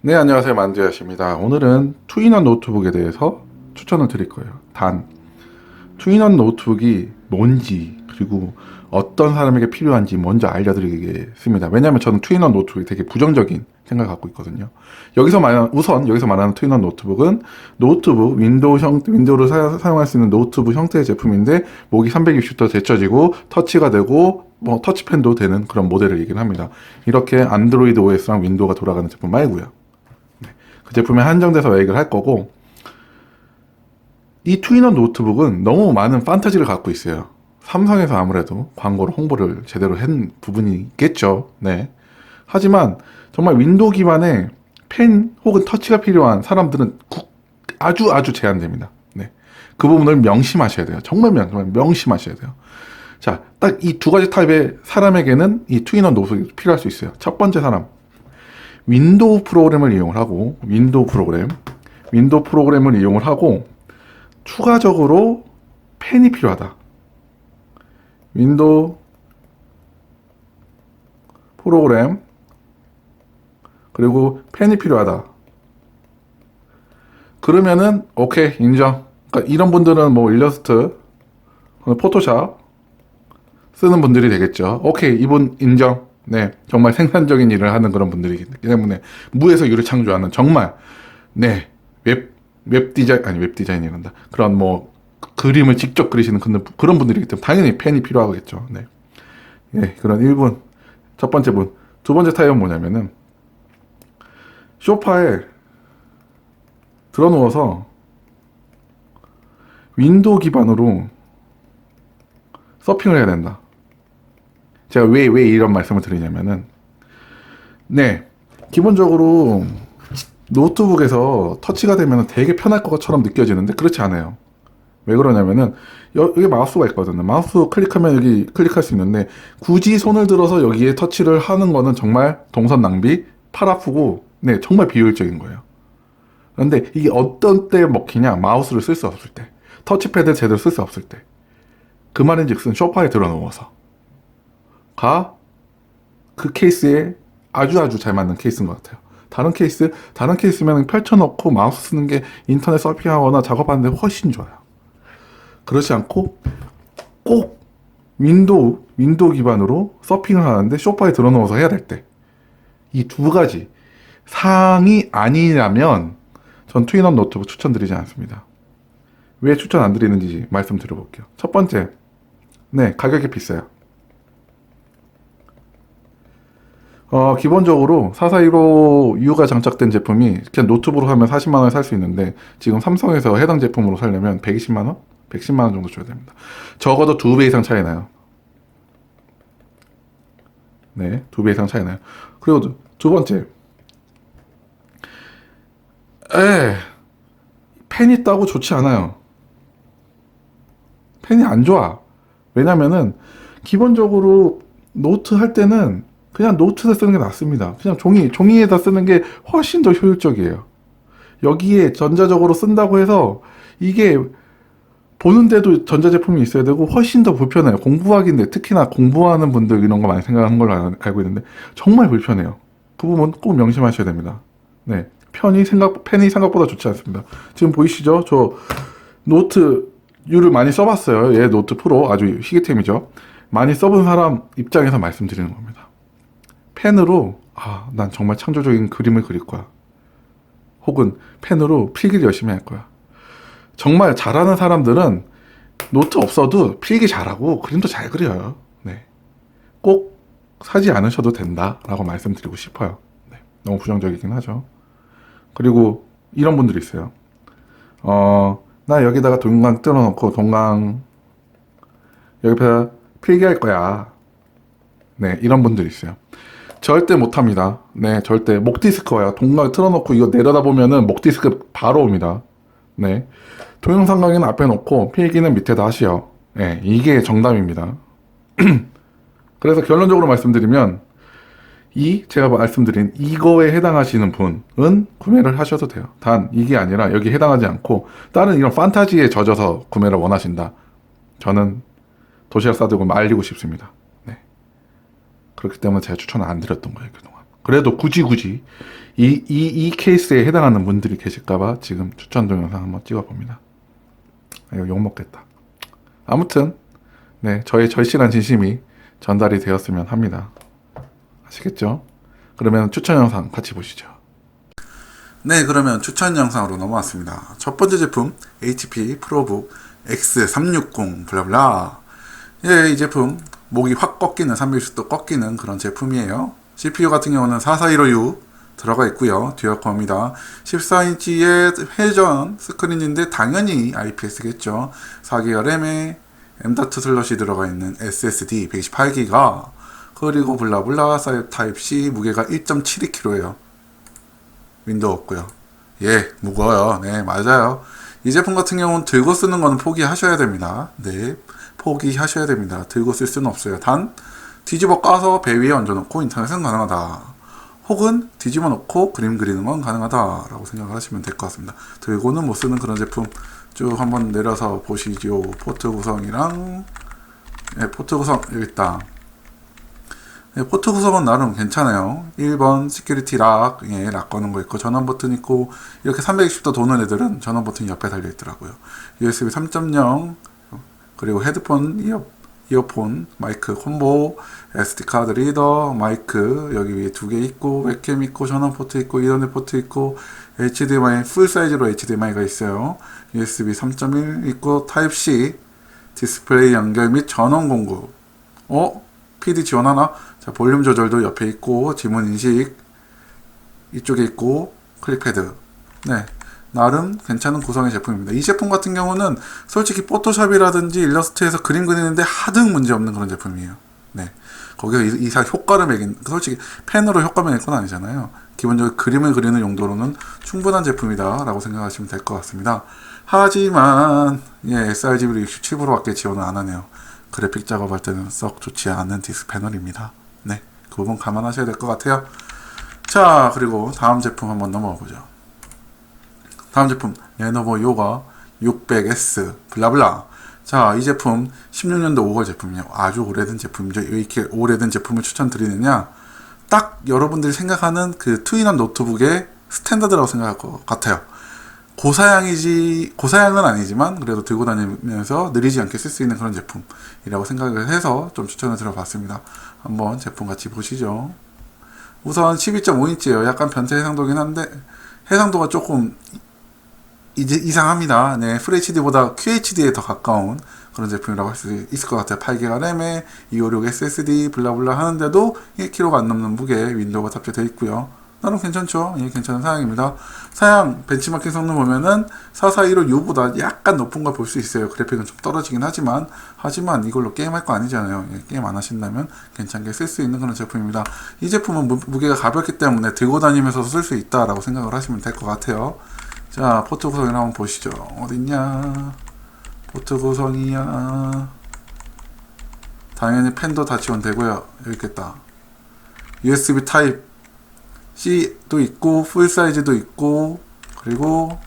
네, 안녕하세요. 만두야시입니다. 오늘은 투인원 노트북에 대해서 추천을 드릴 거예요. 단, 투인원 노트북이 뭔지, 그리고 어떤 사람에게 필요한지 먼저 알려드리겠습니다. 왜냐하면 저는 투인원 노트북이 되게 부정적인 생각을 갖고 있거든요. 여기서 말하는, 우선 여기서 말하는 투인원 노트북은 노트북, 윈도우 형, 윈도우를 사, 용할수 있는 노트북 형태의 제품인데, 목이 360도 제쳐지고, 터치가 되고, 뭐, 터치펜도 되는 그런 모델을 얘기를 합니다. 이렇게 안드로이드 OS랑 윈도우가 돌아가는 제품 말고요. 그 제품에 한정돼서 얘기를 할 거고 이 투인원 노트북은 너무 많은 판타지를 갖고 있어요. 삼성에서 아무래도 광고를 홍보를 제대로 한 부분이 있겠죠. 네. 하지만 정말 윈도우 기반의 펜 혹은 터치가 필요한 사람들은 국- 아주 아주 제한됩니다. 네. 그 부분을 명심하셔야 돼요. 정말 명, 정말 명심하셔야 돼요. 자, 딱 이 두 가지 타입의 사람에게는 이 투인원 노트북이 필요할 수 있어요. 첫 번째 사람. 윈도우 프로그램을 이용을 하고 윈도우 프로그램 윈도우 프로그램을 이용을 하고 추가적으로 펜이 필요하다. 윈도우 프로그램 그리고 펜이 필요하다. 그러면은 오케이 인정. 그러니까 이런 분들은 뭐 일러스트, 포토샵 쓰는 분들이 되겠죠. 오케이 이분 인정. 네, 정말 생산적인 일을 하는 그런 분들이기 때문에 무에서 유를 창조하는 정말 네 웹 웹 디자인 아니 웹 디자인이란다. 그런 뭐 그림을 직접 그리시는 그런 분들이기 때문에 당연히 펜이 필요하겠죠. 네, 예 그런 1분 첫 번째 분, 두 번째 타입은 뭐냐면은 소파에 들어 누워서 윈도우 기반으로 서핑을 해야 된다. 제가 왜, 왜 이런 말씀을 드리냐면은, 네, 기본적으로 노트북에서 터치가 되면 되게 편할 것처럼 느껴지는데 그렇지 않아요. 왜 그러냐면은, 여, 여기 마우스가 있거든요. 마우스 클릭하면 여기 클릭할 수 있는데, 굳이 손을 들어서 여기에 터치를 하는 거는 정말 동선 낭비, 팔 아프고, 네, 정말 비효율적인 거예요. 그런데 이게 어떤 때 먹히냐? 마우스를 쓸 수 없을 때. 터치패드 제대로 쓸 수 없을 때. 그 말인 즉슨 소파에 들어 누워서. 가그 케이스에 아주 아주 잘 맞는 케이스인 것 같아요. 다른 케이스, 다른 케이스면 펼쳐놓고 마우스 쓰는 게 인터넷 서핑하거나 작업하는데 훨씬 좋아요. 그렇지 않고 꼭 윈도우, 윈도우 기반으로 서핑을 하는데 소파에 들어 누워서 해야 될 때. 이 두 가지 사항이 아니라면 전 트윈원 노트북 추천드리지 않습니다. 왜 추천 안 드리는지 말씀드려볼게요. 첫 번째, 네, 가격이 비싸요. 어, 기본적으로 4415U가 장착된 제품이 그냥 노트북으로 사면 40만 원에 살 수 있는데 지금 삼성에서 해당 제품으로 살려면 120만 원? 110만 원 정도 줘야 됩니다. 적어도 두 배 이상 차이 나요. 네, 두 배 이상 차이 나요. 그리고 두, 두 번째. 에, 펜 있다고 좋지 않아요. 펜이 안 좋아. 왜냐면은 기본적으로 노트 할 때는 그냥 노트에 쓰는 게 낫습니다. 그냥 종이, 종이에다 쓰는 게 훨씬 더 효율적이에요. 여기에 전자적으로 쓴다고 해서 이게 보는데도 전자제품이 있어야 되고 훨씬 더 불편해요. 공부하기인데 특히나 공부하는 분들 이런 거 많이 생각하는 걸로 알- 알고 있는데 정말 불편해요. 그 부분 꼭 명심하셔야 됩니다. 네. 편이 생각, 펜이 생각보다 좋지 않습니다. 지금 보이시죠? 저 노트 U를 많이 써봤어요. 얘 노트 프로 아주 희귀템이죠. 많이 써본 사람 입장에서 말씀드리는 겁니다. 펜으로 아, 난 정말 창조적인 그림을 그릴 거야. 혹은 펜으로 필기를 열심히 할 거야. 정말 잘하는 사람들은 노트 없어도 필기 잘하고 그림도 잘 그려요. 네. 꼭 사지 않으셔도 된다라고 말씀드리고 싶어요. 네. 너무 부정적이긴 하죠. 그리고 이런 분들이 있어요. 어, 나 여기다가 동강 뜯어놓고 동강 여기다 필기할 거야. 네, 이런 분들이 있어요. 절대 못합니다. 네, 절대. 목 디스크 와요. 동강 틀어놓고 이거 내려다 보면은 목 디스크 바로 옵니다. 네. 동영상 강의는 앞에 놓고 필기는 밑에다 하시오. 네, 이게 정답입니다. 그래서 결론적으로 말씀드리면 이 제가 말씀드린 이거에 해당하시는 분은 구매를 하셔도 돼요. 단 이게 아니라 여기 해당하지 않고 다른 이런 판타지에 젖어서 구매를 원하신다. 저는 도시락 싸들고 말리고 싶습니다. 네. 그렇기 때문에 제가 추천을 안 드렸던 거예요 그동안. 그래도 굳이 굳이 이, 이, 이 케이스에 해당하는 분들이 계실까봐 지금 추천 동영상 한번 찍어봅니다. 아, 이거 욕먹겠다. 아무튼, 네, 저의 절실한 진심이 전달이 되었으면 합니다. 아시겠죠? 그러면 추천 영상 같이 보시죠. 네, 그러면 추천 영상으로 넘어왔습니다. 첫 번째 제품, HP 프로북 X360 블라블라. 예, 이 제품 목이 확 꺾이는 360도 꺾이는 그런 제품이에요. CPU 같은 경우는 4415U 들어가 있고요. 듀얼 코어입니다. 14인치의 회전 스크린인데 당연히 IPS겠죠. 4기가 램에 M.2 슬롯이 들어가 있는 SSD 128기가 그리고 블라블라 타입 C 무게가 1.72kg예요. 윈도우 없고요. 예, 무거워요. 네, 맞아요. 이 제품 같은 경우는 들고 쓰는 거는 포기하셔야 됩니다. 네, 포기하셔야 됩니다. 들고 쓸 수는 없어요. 단 뒤집어 까서 배 위에 얹어놓고 인터넷은 가능하다. 혹은 뒤집어 놓고 그림 그리는 건 가능하다라고 생각을 하시면 될 것 같습니다. 들고는 못 쓰는 그런 제품 쭉 한번 내려서 보시죠. 포트 구성이랑 네, 포트 구성 여기 있다. 네, 포트 구성은 나름 괜찮아요. 1번 시큐리티 락, 예, 락 거는 거 있고 전원 버튼 있고 이렇게 360도 도는 애들은 전원 버튼이 옆에 달려 있더라고요. USB 3.0 그리고 헤드폰 이어 이어폰, 마이크 콤보, SD 카드 리더, 마이크 여기 위에 두 개 있고 웹캠 있고 전원 포트 있고 이더넷 포트 있고 HDMI 풀 사이즈로 HDMI가 있어요. USB 3.1 있고 타입 C 디스플레이 연결 및 전원 공급. 어? PD 지원하나? 자 볼륨 조절도 옆에 있고 지문 인식 이쪽에 있고 클릭패드. 네. 나름 괜찮은 구성의 제품입니다. 이 제품 같은 경우는 솔직히 포토샵이라든지 일러스트에서 그림 그리는데 하등 문제 없는 그런 제품이에요. 네. 거기서 이- 이상 효과를 매긴, 솔직히 펜으로 효과 매길 건 아니잖아요. 기본적으로 그림을 그리는 용도로는 충분한 제품이다라고 생각하시면 될 것 같습니다. 하지만, 예, sRGB 67%밖에 지원을 안 하네요. 그래픽 작업할 때는 썩 좋지 않은 디스 패널입니다. 네. 그 부분 감안하셔야 될 것 같아요. 자, 그리고 다음 제품 한번 넘어가 보죠. 다음 제품 레노버 요가 600S 블라블라. 자 이 제품 16년도 5월 제품이에요. 아주 오래된 제품이죠. 왜 이렇게 오래된 제품을 추천드리느냐? 딱 여러분들이 생각하는 그 투인원 노트북의 스탠다드라고 생각할 것 같아요. 고사양이지 고사양은 아니지만 그래도 들고 다니면서 느리지 않게 쓸 수 있는 그런 제품이라고 생각을 해서 좀 추천을 드려봤습니다. 한번 제품 같이 보시죠. 우선 12.5인치예요. 약간 변태 해상도긴 한데 해상도가 조금 이제 이상합니다. 네, FHD보다 QHD에 더 가까운 그런 제품이라고 할 수 있을 것 같아요. 8기가 램에 256 SSD 블라블라 하는데도 1kg가 안 넘는 무게 윈도우가 탑재되어 있고요. 나름 괜찮죠? 예, 괜찮은 사양입니다. 사양 벤치마킹 성능 보면은 4415U보다 약간 높은 걸 볼 수 있어요. 그래픽은 좀 떨어지긴 하지만 하지만 이걸로 게임할 거 아니잖아요. 예, 게임 안 하신다면 괜찮게 쓸 수 있는 그런 제품입니다. 이 제품은 무, 무게가 가볍기 때문에 들고 다니면서 쓸 수 있다라고 생각을 하시면 될 것 같아요. 자, 포트 구성이나 한번 보시죠. 어딨냐? 포트 구성이야. 당연히 펜도 다 지원되고요. 여기 있겠다. USB 타입 C도 있고, 풀 사이즈도 있고, 그리고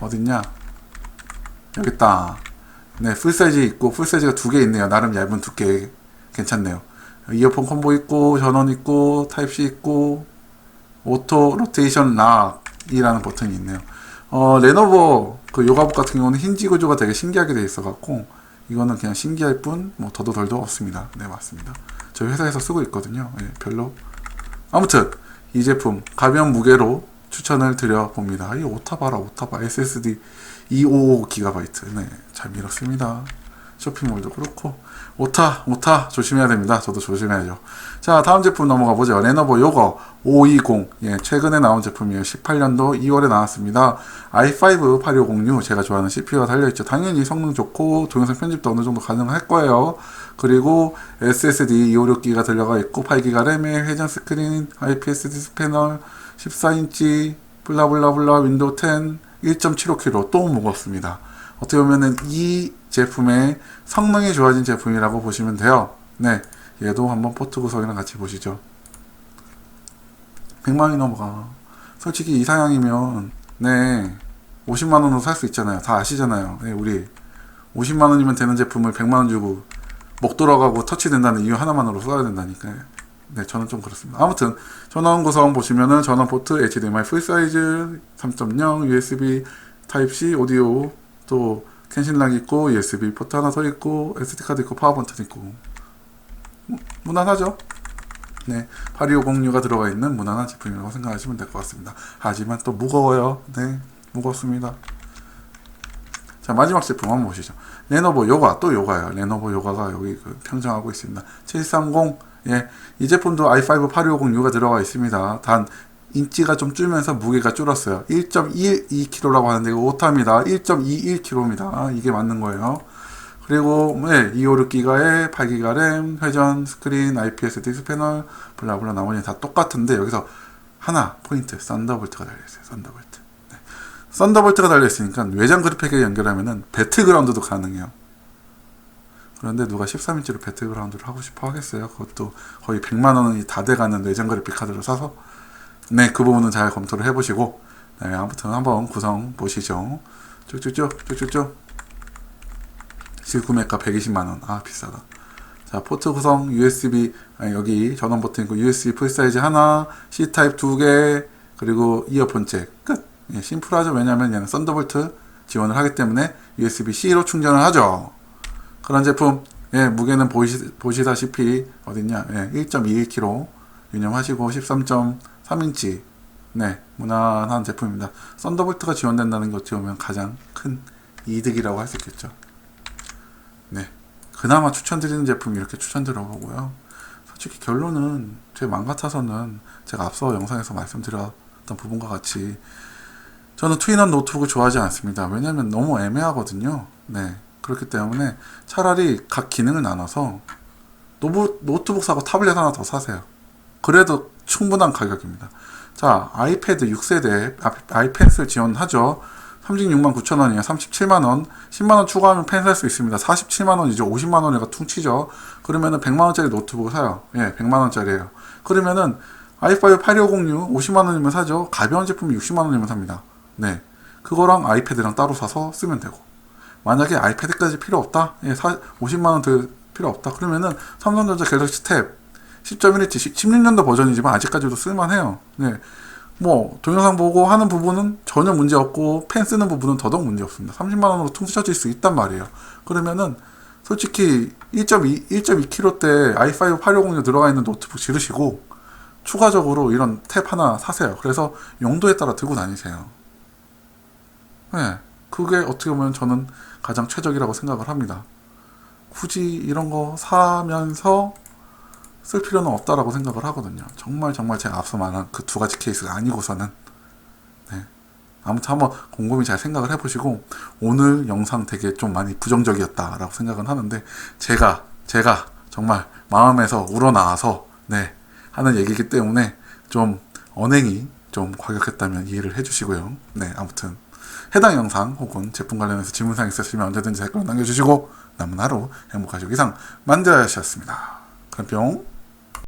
어딨냐? 여기 있다. 네, 풀 사이즈 있고, 풀 사이즈가 두 개 있네요. 나름 얇은 두께. 괜찮네요. 이어폰 콤보 있고, 전원 있고, 타입 C 있고, 오토 로테이션 락이라는 버튼이 있네요. 어, 레노버 그 요가복 같은 경우는 힌지 구조가 되게 신기하게 돼 있어 갖고 이거는 그냥 신기할 뿐 뭐 더도 덜도 없습니다. 네, 맞습니다. 저희 회사에서 쓰고 있거든요. 예, 별로 아무튼 이 제품 가벼운 무게로 추천을 드려 봅니다. 이 오타 봐라 오타 봐 SSD 255GB 네, 잘 밀었습니다. 쇼핑몰도 그렇고 오타 오타 조심해야 됩니다. 저도 조심해야죠. 자 다음 제품 넘어가 보죠. 레노버 요거 520 예, 최근에 나온 제품이에요. 18년도 2월에 나왔습니다. i5 8506 제가 좋아하는 CPU가 달려있죠. 당연히 성능 좋고 동영상 편집도 어느 정도 가능할 거예요. 그리고 SSD 256기가 들어가 있고 8기가 램에 회전 스크린, IPS 디스 패널, 14인치 블라블라블라 윈도우 10 1.75kg 또 무겁습니다. 어떻게 보면은 이 제품의 성능이 좋아진 제품이라고 보시면 돼요. 네. 얘도 한번 포트 구성이랑 같이 보시죠. 100만원이 넘어가. 솔직히 이 사양이면, 네. 50만원으로 살 수 있잖아요. 다 아시잖아요. 네, 우리. 50만원이면 되는 제품을 100만원 주고 목 돌아가고 터치된다는 이유 하나만으로 써야 된다니까요. 네, 저는 좀 그렇습니다. 아무튼 전원 구성 보시면은 전원 포트 HDMI 풀 사이즈 3.0 USB 타입 C 오디오 또 캔신락 있고 USB 포트 하나 더 있고 SD 카드 있고 파워 버튼 있고 무- 무난하죠? 네, 8250U가 들어가 있는 무난한 제품이라고 생각하시면 될 것 같습니다. 하지만 또 무거워요. 네, 무겁습니다. 자 마지막 제품 한번 보시죠. 레노버 요가 또 요가요. 레노버 요가가 여기 그 평정하고 있습니다. 730 예, 이 제품도 i5 8250U가 들어가 있습니다. 단 인치가 좀 줄면서 무게가 줄었어요. 1.12kg라고 하는데 오타입니다. 1.21kg입니다. 이게 맞는 거예요. 그리고 네, 256 기가에 8 기가 램, 회전, 스크린, IPS 디스 패널, 블라블라 나머지는 다 똑같은데 여기서 하나 포인트 썬더볼트가 달려있어요. 썬더볼트. 네. 썬더볼트가 달려있으니까 외장 그래픽에 연결하면은 배틀그라운드도 가능해요. 그런데 누가 13인치로 배틀그라운드를 하고 싶어 하겠어요? 그것도 거의 100만 원이 다 돼가는 외장 그래픽 카드를 사서 네, 그 부분은 잘 검토를 해보시고 네, 아무튼 한번 구성 보시죠. 쭉쭉쭉 쭉쭉쭉 실구매가 120만 원. 아 비싸다. 자 포트 구성 USB 아니, 여기 전원 버튼 있고 USB 풀 사이즈 하나, C 타입 두 개, 그리고 이어폰 잭 끝. 예, 심플하죠. 왜냐하면 얘는 썬더볼트 지원을 하기 때문에 USB C로 충전을 하죠. 그런 제품 예, 무게는 보시, 보시다시피 어딨냐 예, 1.21kg 유념하시고 13.3인치 네 무난한 제품입니다. 썬더볼트가 지원된다는 게 어찌 보면 가장 큰 이득이라고 할 수 있겠죠. 네 그나마 추천드리는 제품 이렇게 추천드려보고요. 솔직히 결론은 제 마음 같아서는 제가 앞서 영상에서 말씀드렸던 부분과 같이 저는 트윈원 노트북을 좋아하지 않습니다. 왜냐하면 너무 애매하거든요. 네. 그렇기 때문에 차라리 각 기능을 나눠서 노트북 사고 타블렛 하나 더 사세요. 그래도 충분한 가격입니다. 자, 아이패드 6세대 아이펜슬 지원하죠. 36만 9천 원이에요. 37만 원. 10만 원 추가하면 펜 살 수 있습니다. 47만 원이죠. 50만 원이가 퉁치죠. 그러면은 100만 원짜리 노트북 사요. 예, 100만 원짜리예요. 그러면은 i5 8250U 50만 원이면 사죠. 가벼운 제품 60만 원이면 삽니다. 네. 그거랑 아이패드랑 따로 사서 쓰면 되고. 만약에 아이패드까지 필요 없다? 예, 사, 50만 원들 필요 없다. 그러면은 삼성전자 갤럭시 탭 10.1인치 16년도 버전이지만 아직까지도 쓸만해요. 네. 뭐 동영상 보고 하는 부분은 전혀 문제 없고 펜 쓰는 부분은 더더욱 문제 없습니다. 30만 원으로 퉁쳐질 수 있단 말이에요. 그러면은 솔직히 1.2 1.2kg대 i5 850에 들어가 있는 노트북 지르시고 추가적으로 이런 탭 하나 사세요. 그래서 용도에 따라 들고 다니세요. 네. 그게 어떻게 보면 저는 가장 최적이라고 생각을 합니다. 굳이 이런 거 사면서 쓸 필요는 없다라고 생각을 하거든요. 정말 정말 제가 앞서 말한 그 두 가지 케이스가 아니고서는 네. 아무튼 한번 곰곰이 잘 생각을 해보시고 오늘 영상 되게 좀 많이 부정적이었다라고 생각은 하는데 제가 제가 정말 마음에서 우러나와서 네 하는 얘기이기 때문에 좀 언행이 좀 과격했다면 이해를 해주시고요. 네 아무튼 해당 영상 혹은 제품 관련해서 질문사항 있으시면 언제든지 댓글 남겨주시고 남은 하루 행복하시고 이상 만드셨습니다. 그럼 뿅.